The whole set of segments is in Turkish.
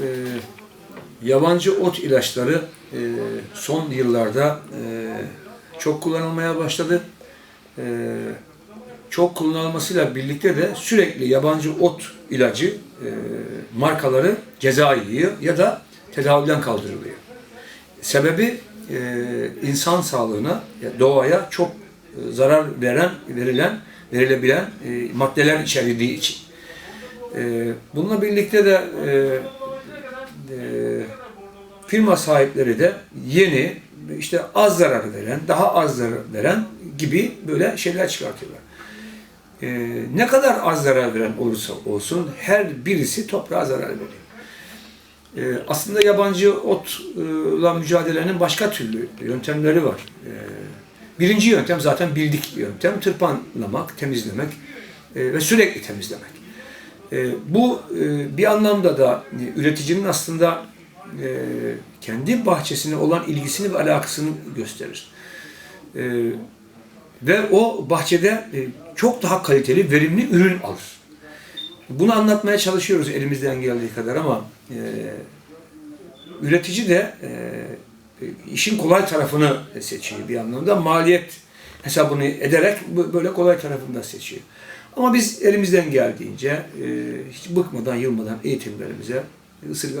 e, yabancı ot ilaçları e, son yıllarda e, çok kullanılmaya başladı. E, çok kullanılmasıyla birlikte de sürekli yabancı ot ilacı e, markaları ceza yiyor ya da tedaviden kaldırılıyor. Sebebi e, insan sağlığına, ya doğaya çok e, zarar veren, verilen, verilebilen e, maddeler içerdiği için. E, bununla birlikte de e, e, firma sahipleri de yeni, işte az zarar veren, daha az zarar veren gibi böyle şeyler çıkartıyorlar. E, ne kadar az zarar veren olursa olsun her birisi toprağa zarar veriyor. E, aslında yabancı otla mücadelenin başka türlü yöntemleri var. E, birinci yöntem zaten bildik yöntem. Tırpanlamak, temizlemek e, ve sürekli temizlemek. E, bu e, bir anlamda da e, üreticinin aslında e, kendi bahçesine olan ilgisini ve alakasını gösterir. E, ve o bahçede çok daha kaliteli, verimli ürün alır. Bunu anlatmaya çalışıyoruz elimizden geldiği kadar ama üretici de işin kolay tarafını seçiyor bir anlamda. Maliyet hesabını ederek böyle kolay tarafını da seçiyor. Ama biz elimizden geldiğince e, hiç bıkmadan, yılmadan eğitimlerimize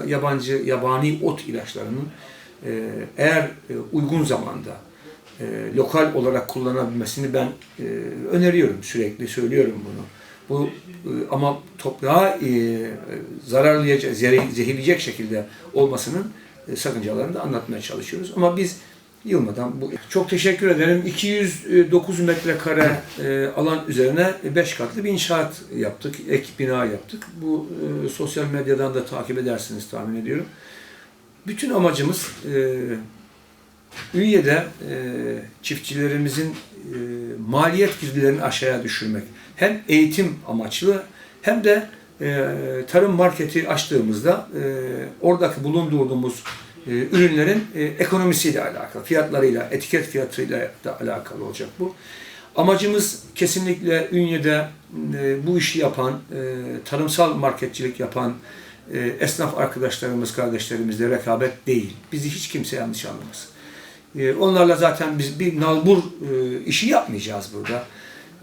yabancı, yabani ot ilaçlarının e, eğer e, uygun zamanda lokal olarak kullanabilmesini ben öneriyorum. Sürekli söylüyorum bunu. Bu ama toprağa e, zararlayacak, zehir- zehirleyecek şekilde olmasının sakıncalarını da anlatmaya çalışıyoruz. Ama biz yılmadan bu çok teşekkür ederim. 209 metrekare e, alan üzerine 5 katlı bir inşaat yaptık. Ek bina yaptık. Bu e, sosyal medyadan da takip edersiniz tahmin ediyorum. Bütün amacımız e, Ünye'de çiftçilerimizin maliyet girdilerini aşağıya düşürmek. Hem eğitim amaçlı hem de tarım marketi açtığımızda oradaki bulundurduğumuz e, ürünlerin e, ekonomisiyle alakalı, fiyatlarıyla, etiket fiyatıyla da alakalı olacak bu. Amacımız kesinlikle Ünye'de e, bu işi yapan, e, tarımsal marketçilik yapan e, esnaf arkadaşlarımız, kardeşlerimizle rekabet değil. Bizi hiç kimse yanlış anlamasın. E, onlarla zaten biz bir nalbur e, işi yapmayacağız burada.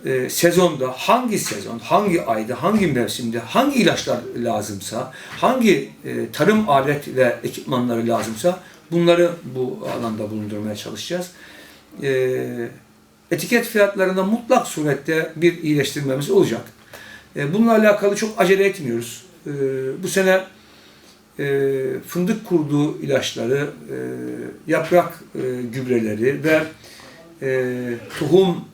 E, sezonda hangi sezon, hangi ayda, hangi mevsimde, hangi ilaçlar lazımsa, hangi e, tarım alet ve ekipmanları lazımsa bunları bu alanda bulundurmaya çalışacağız. E, etiket fiyatlarında mutlak surette bir iyileştirmemiz olacak. E, bununla alakalı çok acele etmiyoruz. E, bu sene e, fındık kurduğu ilaçları, e, yaprak e, gübreleri ve e, tohum,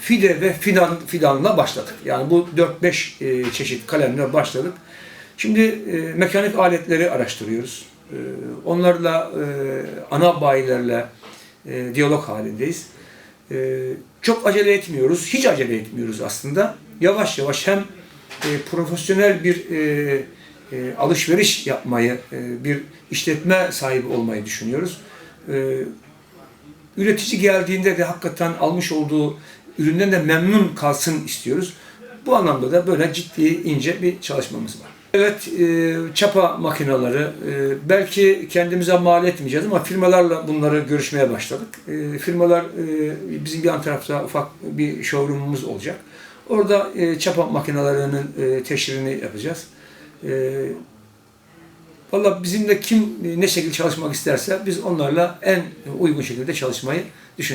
fide ve fidan, fidanla başladık. Yani bu 4-5 e, çeşit kalemle başladık. Şimdi e, mekanik aletleri araştırıyoruz. E, onlarla, e, ana bayilerle e, diyalog halindeyiz. E, çok acele etmiyoruz, hiç acele etmiyoruz aslında. Yavaş yavaş hem e, profesyonel bir e, e, alışveriş yapmayı, e, bir işletme sahibi olmayı düşünüyoruz. Üretici geldiğinde de hakikaten almış olduğu üründen de memnun kalsın istiyoruz. Bu anlamda da böyle ciddi, ince bir çalışmamız var. Evet, e, çapa makineleri, e, belki kendimize mal etmeyeceğiz ama firmalarla bunları görüşmeye başladık. E, firmalar, e, bizim yan tarafta ufak bir showroomumuz olacak. Orada e, çapa makinelerinin e, teşhirini yapacağız. E, Valla bizimle kim e, ne şekilde çalışmak isterse biz onlarla en uygun şekilde çalışmayı düşünüyoruz.